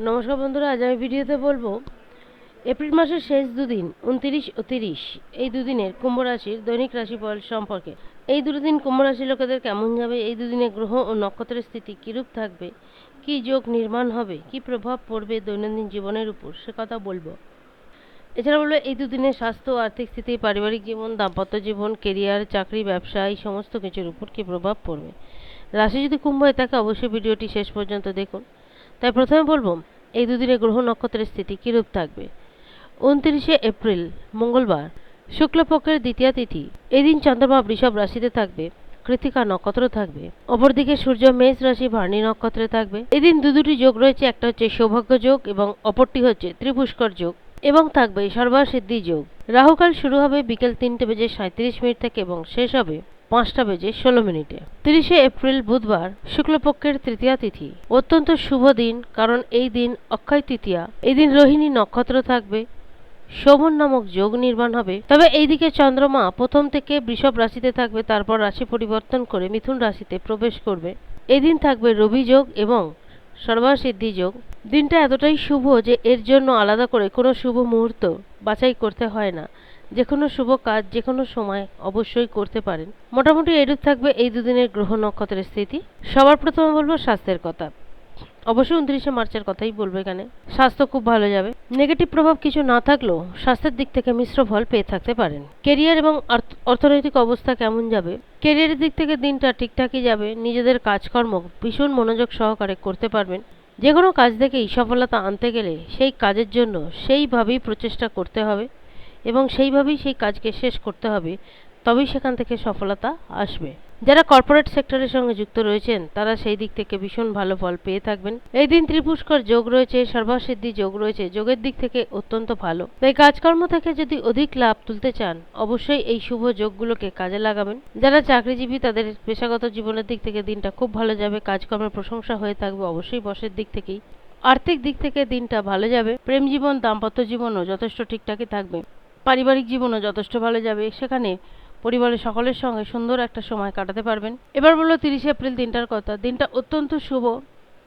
নমস্কার বন্ধুরা, আজ আমি ভিডিওতে বলব, এপ্রিল মাসের শেষ দুদিন, উনতিরিশ ও তিরিশ, এই দুদিনের কুম্ভ রাশির দৈনিক রাশিফল সম্পর্কে। এই দুদিন কুম্ভ রাশির লোকেদের কেমন যাবে? এই দুদিনে গ্রহ ও নক্ষত্রের স্থিতি কীরূপ থাকবে? কী যোগ নির্মাণ হবে? কী প্রভাব পড়বে দৈনন্দিন জীবনের উপর? সে কথা বলব। এছাড়া বলব, এই দুদিনে স্বাস্থ্য, আর্থিক স্থিতি, পারিবারিক জীবন, দাম্পত্য জীবন, কেরিয়ার, চাকরি, ব্যবসা, এই সমস্ত কিছুর উপর কী প্রভাব পড়বে? রাশি যদি কুম্ভ হয়ে থাকে অবশ্যই ভিডিওটি শেষ পর্যন্ত দেখুন। তাই প্রথমে বলব, এই দুদিনে গ্রহ নক্ষত্রের স্থিতি কীরূপ থাকবে? উনত্রিশে এপ্রিল, মঙ্গলবার, শুক্লপক্ষের দ্বিতীয় তিথি। এদিন চন্দ্রমা বৃষভ রাশিতে থাকবে কৃতিকা নক্ষত্র থাকবে। অপরদিকে সূর্য, মেষ রাশি, ভার্ণী নক্ষত্রে থাকবে। এদিন দু দুটি যোগ রয়েছে, একটা হচ্ছে সৌভাগ্য যোগ এবং অপরটি হচ্ছে ত্রিপুষ্কর যোগ এবং থাকবে সর্বাসিদ্ধি যোগ। রাহুকাল শুরু হবে বিকেল তিনটে বেজে সাঁত্রিশ মিনিট থেকে এবং শেষ হবে পাঁচটা বেজে ষোলো মিনিটে। তিরিশে এপ্রিল বুধবার শুক্লপক্ষের তৃতীয়া তিথি। অত্যন্ত শুভ দিন, কারণ এই দিন অক্ষয় তৃতীয়া। এই দিন রোহিণী নক্ষত্র থাকবে। শোভন নামক যোগ নির্মাণ হবে। তবে এইদিকে চন্দ্রমা প্রথম থেকে বৃষভ রাশিতে থাকবে, তারপর রাশি পরিবর্তন করে মিথুন রাশিতে প্রবেশ করবে। এদিন থাকবে রবি যোগ এবং সর্বাসিদ্ধি যোগ। দিনটা এতটাই শুভ যে এর জন্য আলাদা করে কোনো শুভ মুহূর্ত বাছাই করতে হয় না। যে কোনো শুভ কাজ যে কোনো সময় অবশ্যই করতে পারেন। মোটামুটি এরূপ থাকবে এই দুদিনের গ্রহ নক্ষত্রের স্থিতি। সবার প্রথমে বলব স্বাস্থ্যের কথা। অবশ্যই উনত্রিশে মার্চের কথাই বলব এখানে। স্বাস্থ্য খুব ভালো যাবে। নেগেটিভ প্রভাব কিছু না থাকলেও স্বাস্থ্যের দিক থেকে মিশ্র ফল পেয়ে থাকতে পারেন। কেরিয়ার এবং অর্থনৈতিক অবস্থা কেমন যাবে? কেরিয়ারের দিক থেকে দিনটা ঠিকঠাকই যাবে। নিজেদের কাজকর্ম ভীষণ মনোযোগ সহকারে করতে পারবেন। যে কোনো কাজ থেকেই সফলতা আনতে গেলে সেই কাজের জন্য সেইভাবেই প্রচেষ্টা করতে হবে। এবং সেইভাবেই সেই কাজকে শেষ করতে হবে। তবেই সেখান থেকে সফলতা আসবে। যারা কর্পোরেট সেক্টরের সঙ্গে যুক্ত রয়েছেন, তারা সেই দিক থেকে ভীষণ ভালো ফল পেয়ে থাকবেন। এই দিন ত্রিপুষ্কর যোগ রয়েছে, সর্বসিদ্ধি যোগ রয়েছে, যোগের দিক থেকে অত্যন্ত ভালো। তাই কাজকর্ম থেকে যদি অধিক লাভ তুলতে চান, অবশ্যই এই শুভ যোগগুলোকে কাজে লাগাবেন। যারা চাকরিজীবী, তাদের পেশাগত জীবনের দিক থেকে দিনটা খুব ভালো যাবে, কাজকর্মের প্রশংসা হয়ে থাকবে, অবশ্যই বসের দিক থেকেই। আর্থিক দিক থেকে দিনটা ভালো যাবে, প্রেম জীবন, দাম্পত্য জীবনও যথেষ্ট ঠিকঠাকই থাকবে। পারিবারিক জীবনও যথেষ্ট ভালো যাবে সেখানে পরিবারের সকলের সঙ্গে সুন্দর একটা সময় কাটাতে পারবেন। এবার বলল তিরিশে এপ্রিল দিনটার কথা। দিনটা অত্যন্ত শুভ।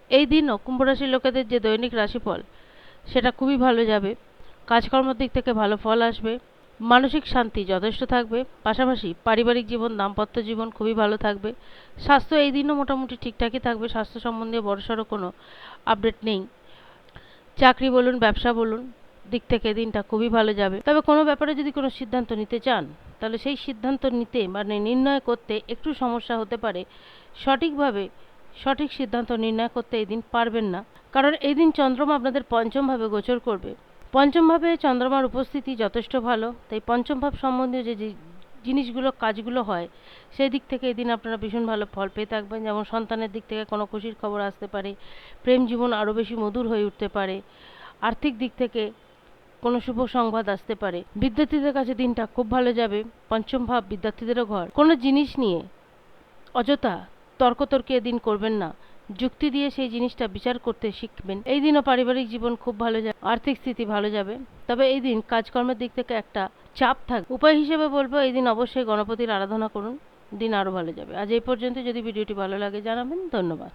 এই দিনও কুম্ভ রাশির লোকেদের যে দৈনিক রাশিফল, সেটা খুবই ভালো যাবে। কাজকর্মের দিক থেকে ভালো ফল আসবে। মানসিক শান্তি যথেষ্ট থাকবে। পাশাপাশি পারিবারিক জীবন, দাম্পত্য জীবন খুবই ভালো থাকবে। স্বাস্থ্য এই দিনও মোটামুটি ঠিকঠাকই থাকবে। স্বাস্থ্য সম্বন্ধে বড়সড় কোনো আপডেট নেই। চাকরি বলুন, ব্যবসা বলুন দিক থেকে দিনটা খুবই ভালো যাবে। তবে কোনো ব্যাপারে যদি কোনো সিদ্ধান্ত নিতে চান, তাহলে সেই সিদ্ধান্ত নিতে মানে নির্ণয় করতে একটু সমস্যা হতে পারে। সঠিকভাবে সঠিক সিদ্ধান্ত নির্ণয় করতে এই দিন পারবেন না। কারণ এই দিন চন্দ্রমা আপনাদের পঞ্চমভাবে গোচর করবে। পঞ্চমভাবে চন্দ্রমার উপস্থিতি যথেষ্ট ভালো। তাই পঞ্চম ভাব সম্বন্ধীয় যে যে জিনিসগুলো, কাজগুলো হয়, সেই দিক থেকে এদিন আপনারা ভীষণ ভালো ফল পেয়ে থাকবেন। যেমন সন্তানের দিক থেকে কোনো খুশির খবর আসতে পারে। প্রেম জীবন আরও বেশি মধুর হয়ে উঠতে পারে। আর্থিক দিক থেকে কোনো শুভ সংবাদ আসতে পারে। বিদ্যার্থীদের কাছে দিনটা খুব ভালো যাবে, পঞ্চম ভাব, বিদ্যার্থীদেরও ঘর। কোনো জিনিস নিয়ে অযথা তর্কতর্কি এদিন করবেন না। যুক্তি দিয়ে সেই জিনিসটা বিচার করতে শিখবেন। এই দিনও পারিবারিক জীবন খুব ভালো যাবে, আর্থিক স্থিতি ভালো যাবে। তবে এই দিন কাজকর্মের দিক থেকে একটা চাপ থাকবে উপায় হিসেবে বলব, এই দিন অবশ্যই গণপতির আরাধনা করুন, দিন আরও ভালো যাবে। আজ এই পর্যন্ত, যদি ভিডিওটি ভালো লাগে জানাবেন, ধন্যবাদ।